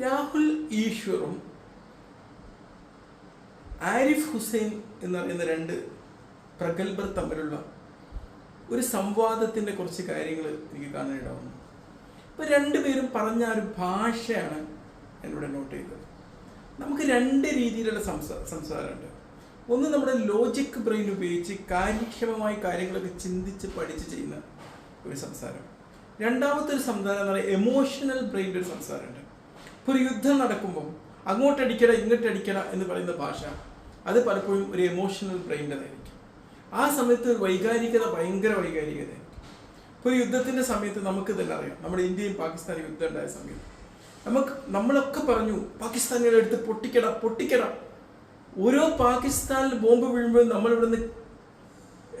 രാഹുൽ ഈശ്വറും ആരിഫ് ഹുസൈൻ എന്ന് പറയുന്ന രണ്ട് പ്രഗത്ഭർ തമ്മിലുള്ള ഒരു സംവാദത്തിന്റെ കുറച്ച് കാര്യങ്ങൾ എനിക്ക് കാണാനിടവന്നു. ഇപ്പൊ രണ്ടുപേരും പറഞ്ഞ ഒരു ഭാഷയാണ് എന്നിവിടെ നോട്ട് ചെയ്തത്. നമുക്ക് രണ്ട് രീതിയിലുള്ള സംസാ സംസാരമുണ്ട്. ഒന്ന് നമ്മുടെ ലോജിക് ബ്രെയിൻ ഉപയോഗിച്ച് കാര്യക്ഷമമായി കാര്യങ്ങളൊക്കെ ചിന്തിച്ച് പഠിച്ച് ചെയ്യുന്ന ഒരു സംസാരം. രണ്ടാമത്തെ ഒരു സംസാരം എന്ന് പറയുന്നത് എമോഷണൽ ബ്രെയിന്റെ ഒരു സംസാരമുണ്ട്. ഇപ്പോൾ ഒരു യുദ്ധം നടക്കുമ്പോൾ അങ്ങോട്ടടിക്കട ഇങ്ങോട്ടടിക്കട എന്ന് പറയുന്ന ഭാഷ അത് പലപ്പോഴും ഒരു എമോഷണൽ ബ്രെയിന്റെതായിരിക്കും ആ സമയത്ത് വൈകാരികത ഭയങ്കര വൈകാരികതയായിരിക്കും. ഇപ്പോൾ ഒരു യുദ്ധത്തിന്റെ സമയത്ത് നമുക്ക് തന്നെ അറിയാം. നമ്മുടെ ഇന്ത്യയും പാകിസ്ഥാനും യുദ്ധം ഉണ്ടായ സമയത്ത്. നമുക്ക് നമ്മളൊക്കെ പറഞ്ഞു പാകിസ്ഥാനികളെ എടുത്ത് പൊട്ടിക്കട പൊട്ടിക്കട. ഓരോ പാകിസ്ഥാനിൽ ബോംബ് വീഴുമ്പോൾ നമ്മളിവിടുന്ന്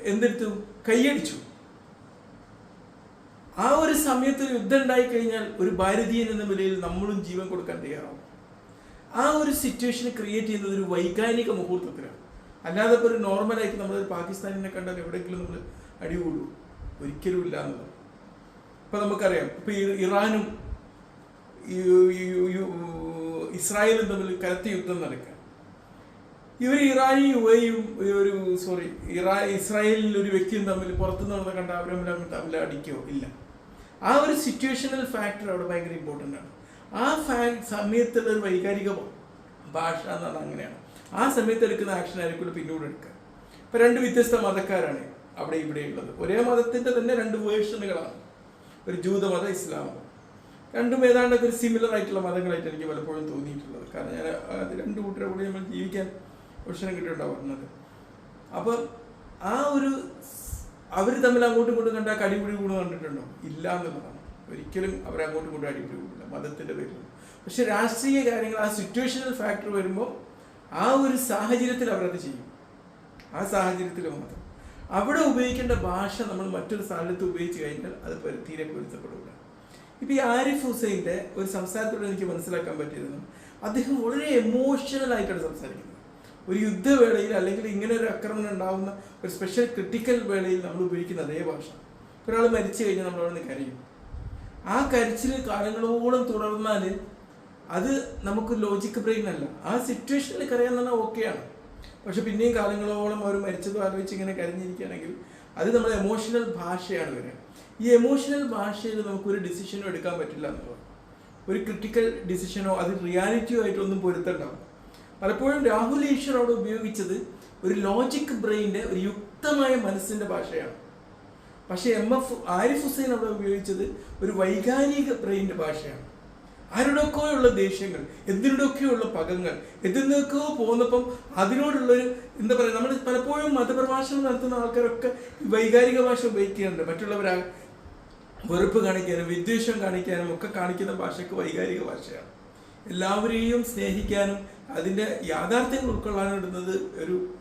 എന്തെടുത്തു? കൈയടിച്ചു. ആ ഒരു സമയത്ത് യുദ്ധം ഉണ്ടായി കഴിഞ്ഞാൽ ഒരു ഭാരതീയൻ എന്ന നിലയിൽ നമ്മളും ജീവൻ കൊടുക്കാൻ തയ്യാറാവും. ആ ഒരു സിറ്റുവേഷൻ ക്രിയേറ്റ് ചെയ്യുന്നത് ഒരു വൈകാരിക മുഹൂർത്തത്തിലാണ്. അല്ലാതെ ഇപ്പോൾ ഒരു നോർമലായിട്ട് നമ്മൾ പാകിസ്ഥാനിനെ കണ്ടാൽ എവിടെയെങ്കിലും നമ്മൾ അടികൂടൂ ഒരിക്കലും ഇല്ല എന്നുള്ളത്. ഇപ്പം നമുക്കറിയാം ഇപ്പം ഇറാനും ഇസ്രായേലും തമ്മിൽ കരുത്ത യുദ്ധം നടക്കുക. ഇവർ ഇറാനി യു എയും ഒരു സോറി ഇറാ ഇസ്രായേലിൽ ഒരു വ്യക്തിയും തമ്മിൽ പുറത്തുനിന്ന് നടന്ന കണ്ട അവരും തമ്മിൽ അടിക്കോ? ഇല്ല. ആ ഒരു സിറ്റുവേഷണൽ ഫാക്ടർ അവിടെ ഭയങ്കര ഇമ്പോർട്ടന്റ് ആണ്. ആ ഫാ സമയത്തുള്ള ഒരു വൈകാരിക ഭാഷ എന്നത് അങ്ങനെയാണ്. ആ സമയത്ത് എടുക്കുന്ന ആക്ഷൻ ആയിരിക്കും പിന്നീട് എടുക്കുക. ഇപ്പം രണ്ട് വ്യത്യസ്ത മതക്കാരാണ് അവിടെ ഇവിടെ ഉള്ളത്. ഒരേ മതത്തിന്റെ തന്നെ രണ്ട് വേർഷനുകളാണ്. ഒരു ജൂതമതം ഇസ്ലാം മതം. രണ്ടും ഏതാണ്ടൊക്കെ ഒരു സിമിലർ ആയിട്ടുള്ള മതങ്ങളായിട്ട് എനിക്ക് പലപ്പോഴും തോന്നിയിട്ടുള്ളത്. കാരണം ഞാൻ അത് രണ്ട് കൂട്ടരെ കൂടി നമ്മൾ ജീവിക്കാൻ ഓപ്ഷനും കിട്ടിയിട്ടുണ്ടാവുന്നത് അപ്പം ആ ഒരു അവർ തമ്മിൽ അങ്ങോട്ടും ഇങ്ങോട്ടും കണ്ട കടിപിടി കൂടെ കണ്ടിട്ടുണ്ടോ? ഇല്ല എന്നുള്ളതാണ് ഒരിക്കലും അവർ അങ്ങോട്ടും ഇങ്ങോട്ടും അടിപിടി കൂടില്ല മതത്തിന്റെ പേരിൽ പക്ഷെ രാഷ്ട്രീയ കാര്യങ്ങൾ ആ സിറ്റുവേഷണൽ ഫാക്ടർ വരുമ്പോൾ ആ ഒരു സാഹചര്യത്തിൽ അവരത് ചെയ്യും. ആ സാഹചര്യത്തിൽ മാത്രം. അവിടെ ഉപയോഗിക്കേണ്ട ഭാഷ നമ്മൾ മറ്റൊരു സ്ഥലത്ത് ഉപയോഗിച്ച് കഴിഞ്ഞാൽ അത് തീരെ പൊരുത്തപ്പെടില്ല ഇപ്പം ഈ ആരിഫ് ഹുസൈന്റെ ഒരു സംസാരത്തോടെ എനിക്ക് മനസ്സിലാക്കാൻ പറ്റിയതെന്നും അദ്ദേഹം വളരെ എമോഷണൽ ആയിട്ടാണ് സംസാരിക്കുന്നത്. ഒരു യുദ്ധവേളയിൽ അല്ലെങ്കിൽ ഇങ്ങനെ ഒരു ആക്രമണം ഉണ്ടാകുന്ന ഒരു സ്പെഷ്യൽ ക്രിട്ടിക്കൽ വേളയിൽ നമ്മൾ ഉപയോഗിക്കുന്ന അതേ ഭാഷ. ഒരാൾ മരിച്ചു കഴിഞ്ഞാൽ നമ്മൾ അവിടെ നിന്ന് കരയും. ആ കരച്ചിൽ കാലങ്ങളോളം തുടർന്നാൽ അത് നമുക്ക് ലോജിക് ബ്രെയിൻ അല്ല. ആ സിറ്റുവേഷനിൽ കരയാൻ തന്നെ ഓക്കെയാണ് പക്ഷെ പിന്നെയും കാലങ്ങളോളം അവർ മരിച്ചത് ആലോചിച്ച് ഇങ്ങനെ കരഞ്ഞിരിക്കുകയാണെങ്കിൽ അത് നമ്മുടെ എമോഷണൽ ഭാഷയാണ് വരിക. ഈ എമോഷണൽ ഭാഷയിൽ നമുക്കൊരു ഡിസിഷനോ എടുക്കാൻ പറ്റില്ല എന്നുള്ളത്. ഒരു ക്രിട്ടിക്കൽ ഡിസിഷനോ അത് റിയാലിറ്റിയോ ആയിട്ടൊന്നും പൊരുത്തണ്ടാവും പലപ്പോഴും രാഹുൽ ഈശ്വർ അവിടെ ഉപയോഗിച്ചത് ഒരു ലോജിക് ബ്രെയിന്റെ ഒരു യുക്തമായ മനസ്സിന്റെ ഭാഷയാണ്. പക്ഷേ എം എഫ് ആരിഫ് ഹുസൈൻ അവിടെ ഉപയോഗിച്ചത് ഒരു വൈകാരിക ബ്രെയിന്റെ ഭാഷയാണ്. ആരുടെയൊക്കെയുള്ള ദേഷ്യങ്ങൾ എന്തിനൊക്കെയുള്ള പകങ്ങൾ എന്തിനൊക്കെയോ പോകുന്നപ്പം അതിനോടുള്ളൊരു എന്താ പറയുക നമ്മൾ പലപ്പോഴും മതപ്രഭാഷണം നടത്തുന്ന ആൾക്കാരൊക്കെ വൈകാരിക ഭാഷ ഉപയോഗിക്കുന്നുണ്ട് മറ്റുള്ളവരാ വെറുപ്പ് കാണിക്കാനും വിദ്വേഷം കാണിക്കാനും ഒക്കെ കാണിക്കുന്ന ഭാഷയ്ക്ക് വൈകാരിക ഭാഷയാണ്. എല്ലാവരെയും സ്നേഹിക്കാനും അതിന്റെ യാഥാർത്ഥ്യങ്ങൾ ഉൾക്കൊള്ളാനും ഇടുന്നത് ഒരു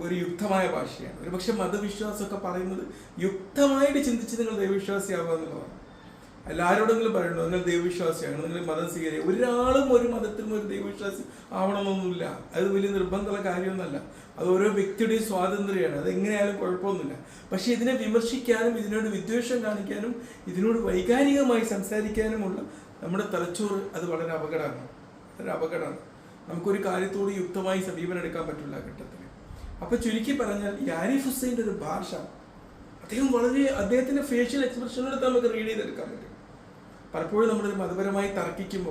ഒരു യുക്തമായ ഭാഷയാണ്. ഒരു പക്ഷെ മതവിശ്വാസമൊക്കെ പറയുന്നത് യുക്തമായിട്ട് ചിന്തിച്ച് നിങ്ങൾ ദൈവവിശ്വാസിയാവുക എന്നുള്ളതാണ്. എല്ലാവരോടെങ്കിലും പറയണോ നിങ്ങൾ ദൈവവിശ്വാസിയാണ് നിങ്ങൾ മതം സ്വീകരിക്കുക. ഒരാളും ഒരു മതത്തിലും ഒരു ദൈവവിശ്വാസി ആവണമെന്നൊന്നുമില്ല. അത് വലിയ നിർബന്ധമുള്ള കാര്യമൊന്നുമല്ല. അത് ഓരോ വ്യക്തിയുടെയും സ്വാതന്ത്ര്യമാണ്. അത് എങ്ങനെയായാലും കുഴപ്പമൊന്നുമില്ല. പക്ഷെ ഇതിനെ വിമർശിക്കാനും ഇതിനോട് വിദ്വേഷം കാണിക്കാനും ഇതിനോട് വൈകാരികമായി സംസാരിക്കാനുമുള്ള നമ്മുടെ തലച്ചോറ് അത് വളരെ അപകടമാണ്. വളരെ അപകടമാണ്. നമുക്കൊരു കാര്യത്തോട് യുക്തമായി സമീപനം എടുക്കാൻ പറ്റില്ല ഘട്ടത്തിൽ അപ്പൊ ചുരുക്കി പറഞ്ഞാൽ ഈ ആരിഫ് ഹുസൈന്റെ ഒരു ഭാഷ അദ്ദേഹം വളരെ അദ്ദേഹത്തിന്റെ ഫേഷ്യൽ എക്സ്പ്രഷനിലെടുത്ത് നമുക്ക് റീഡ് ചെയ്തെടുക്കാൻ പറ്റും. പലപ്പോഴും നമ്മളൊരു മതപരമായി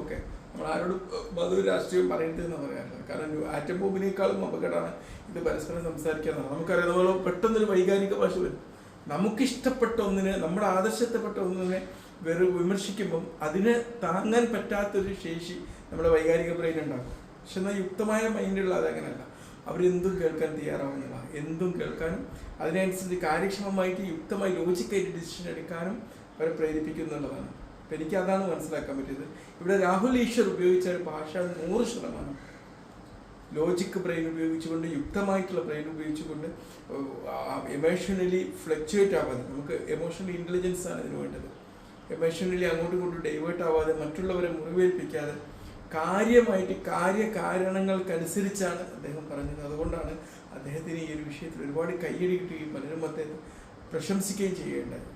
ഒക്കെ നമ്മൾ ആരോട് മതൊരു രാഷ്ട്രീയം പറയരുത് എന്ന് പറയാറില്ല കാരണം ആറ്റം ബോംബിനേക്കാളും അപകടമാണ് ഇത് പരസ്പരം സംസാരിക്കാന്നാണ് നമുക്കറിയാം നമ്മൾ പെട്ടെന്നൊരു വൈകാരിക ഭാഷ വരും. നമുക്കിഷ്ടപ്പെട്ട ഒന്നിനെ നമ്മുടെ ആദർശത്തെപ്പെട്ട ഒന്നിനെ വെറു വിമർശിക്കുമ്പം അതിന് താങ്ങാൻ പറ്റാത്തൊരു ശേഷി നമ്മുടെ വൈകാരിക ബ്രെയിൻ ഉണ്ടാക്കും. പക്ഷെ എന്നാൽ യുക്തമായ മൈൻഡുള്ള അതങ്ങനെയല്ല അവരെന്തും കേൾക്കാൻ തയ്യാറാവുന്നില്ല. എന്തും കേൾക്കാനും അതിനനുസരിച്ച് കാര്യക്ഷമമായിട്ട് യുക്തമായി ലോജിക്കായിട്ട് ഡിസിഷൻ എടുക്കാനും അവരെ പ്രേരിപ്പിക്കുന്നുള്ളതാണ് അപ്പം എനിക്ക് അതാണ് മനസ്സിലാക്കാൻ പറ്റിയത്. ഇവിടെ രാഹുൽ ഈശ്വർ ഉപയോഗിച്ച ഒരു ഭാഷ നൂറ് ശതമാനം. ലോജിക്ക് ബ്രെയിൻ ഉപയോഗിച്ചുകൊണ്ട് യുക്തമായിട്ടുള്ള ബ്രെയിൻ ഉപയോഗിച്ചുകൊണ്ട് എമോഷണലി ഫ്ലക്ച്വേറ്റ് ആവാതെ. നമുക്ക് എമോഷണൽ ഇന്റലിജൻസ് ആണ് ഇതിന് വേണ്ടത്. എമോഷണലി അങ്ങോട്ടും ഇങ്ങോട്ടും ഡൈവേർട്ട് ആവാതെ മറ്റുള്ളവരെ മുറിവേൽപ്പിക്കാതെ കാര്യമായിട്ട് കാര്യകാരണങ്ങൾക്കനുസരിച്ചാണ് അദ്ദേഹം പറഞ്ഞത്. അതുകൊണ്ടാണ് അദ്ദേഹത്തിന് ഈ ഒരു വിഷയത്തിൽ ഒരുപാട് കയ്യടി കിട്ടുകയും പലരും അദ്ദേഹം പ്രശംസിക്കുകയും ചെയ്യേണ്ടത്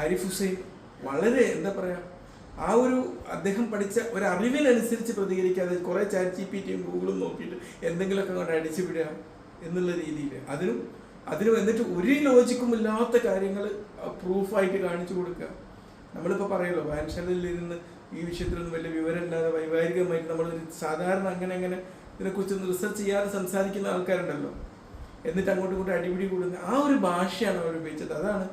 ആരിഫ് ഹുസൈൻ വളരെ എന്താ പറയുക ആ ഒരു അദ്ദേഹം പഠിച്ച ഒരു അറിവിനനുസരിച്ച് പ്രതികരിക്കാതെ കുറേ ചാറ്റ് ജി പി ടിയും ഗൂഗിളും നോക്കിയിട്ട് എന്തെങ്കിലുമൊക്കെ അങ്ങോട്ട് അടിച്ചു വിടുക എന്നുള്ള രീതിയിൽ. അതിനും അതിനും എന്നിട്ട് ഒരു ലോജിക്കും ഇല്ലാത്ത കാര്യങ്ങൾ പ്രൂഫായിട്ട് കാണിച്ചു കൊടുക്കുക. നമ്മളിപ്പോൾ പറയുമല്ലോ വാൻഷനിൽ ഇരുന്ന് ഈ വിഷയത്തിലൊന്നും വലിയ വിവരമില്ലാതെ വൈകാരികമായിട്ട് നമ്മൾ സാധാരണ അങ്ങനെ അങ്ങനെ ഇതിനെക്കുറിച്ചൊന്നും റിസർച്ച് ചെയ്യാതെ സംസാരിക്കുന്ന ആൾക്കാരുണ്ടല്ലോ. എന്നിട്ട് അങ്ങോട്ട് ഇങ്ങോട്ടും അടിപിടി കൂടുന്ന ആ ഒരു ഭാഷയാണ് അവർ ഉപയോഗിച്ചത്. അതാണ്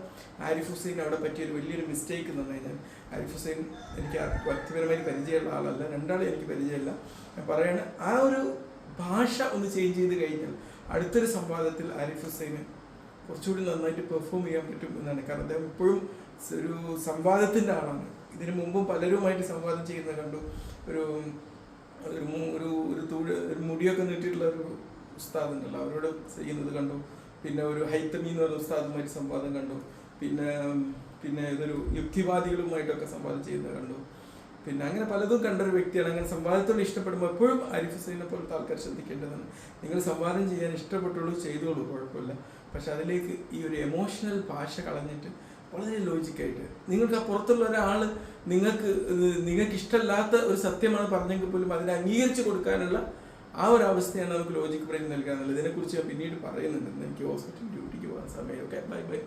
ആരിഫ് ഹുസൈൻ അവിടെ പറ്റിയ ഒരു വലിയൊരു മിസ്റ്റേക്ക് എന്ന് പറഞ്ഞു കഴിഞ്ഞാൽ ആരിഫ് ഹുസൈൻ എനിക്ക് വ്യക്തിപരമായി പരിചയമുള്ള ആളല്ല. രണ്ടാളും എനിക്ക് പരിചയമില്ല. ഞാൻ പറയണ ആ ഒരു ഭാഷ ഒന്ന് ചേഞ്ച് ചെയ്ത് കഴിഞ്ഞാൽ അടുത്തൊരു സംവാദത്തിൽ ആരിഫ് ഹുസൈന് കുറച്ചുകൂടി നന്നായിട്ട് പെർഫോം ചെയ്യാൻ പറ്റും എന്നാണ്. കാരണം അദ്ദേഹം ഇപ്പോഴും ഒരു സംവാദത്തിന്റെ ആളാണ്. ഇതിനു മുമ്പും പലരുമായിട്ട് സംവാദം ചെയ്യുന്ന കണ്ടു. ഒരു ഒരു ഒരു ഒരു തൂഴ് ഒരു മുടിയൊക്കെ നീട്ടിയിട്ടുള്ള ഒരു ഉസ്താദ് ഉണ്ടല്ലോ അവരോട് ചെയ്യുന്നത് കണ്ടു. പിന്നെ ഒരു ഹൈത്തമി എന്ന് പറയുന്ന ഉസ്താദുമായിട്ട് സംവാദം കണ്ടു. പിന്നെ പിന്നെ ഇതൊരു യുക്തിവാദികളുമായിട്ടൊക്കെ സംവാദം ചെയ്യുന്നത് കണ്ടു. പിന്നെ അങ്ങനെ പലതും കണ്ടൊരു വ്യക്തിയാണ്. അങ്ങനെ സംവാദത്തോട് ഇഷ്ടപ്പെടുമ്പോൾ എപ്പോഴും ആരിഫ് ഹുസൈനെ പോലത്തെ ആൾക്കാർ ശ്രദ്ധിക്കേണ്ടതാണ് നിങ്ങൾ സംവാദം ചെയ്യാൻ ഇഷ്ടപ്പെട്ടുള്ളൂ ചെയ്തോളൂ കുഴപ്പമില്ല. പക്ഷെ അതിലേക്ക് ഈ ഒരു എമോഷണൽ ഭാഷ കളഞ്ഞിട്ട് വളരെ ലോജിക്കായിട്ട് നിങ്ങൾക്ക് ആ പുറത്തുള്ള ഒരാൾ നിങ്ങൾക്ക് നിങ്ങൾക്ക് ഇഷ്ടമല്ലാത്ത ഒരു സത്യമാണ് പറഞ്ഞെങ്കിൽ പോലും അതിനെ അംഗീകരിച്ചു കൊടുക്കാനുള്ള ആ ഒരു അവസ്ഥയാണ് നമുക്ക് ലോജിക് ബ്രെയിൻ നൽകാനുള്ളത്. ഇതിനെക്കുറിച്ച് ഞാൻ പിന്നീട് പറയുന്നുണ്ട്. എനിക്ക് ഹോസ്പിറ്റൽ ഡ്യൂട്ടിക്ക് പോകാൻ സമയമൊക്കെ. Bye bye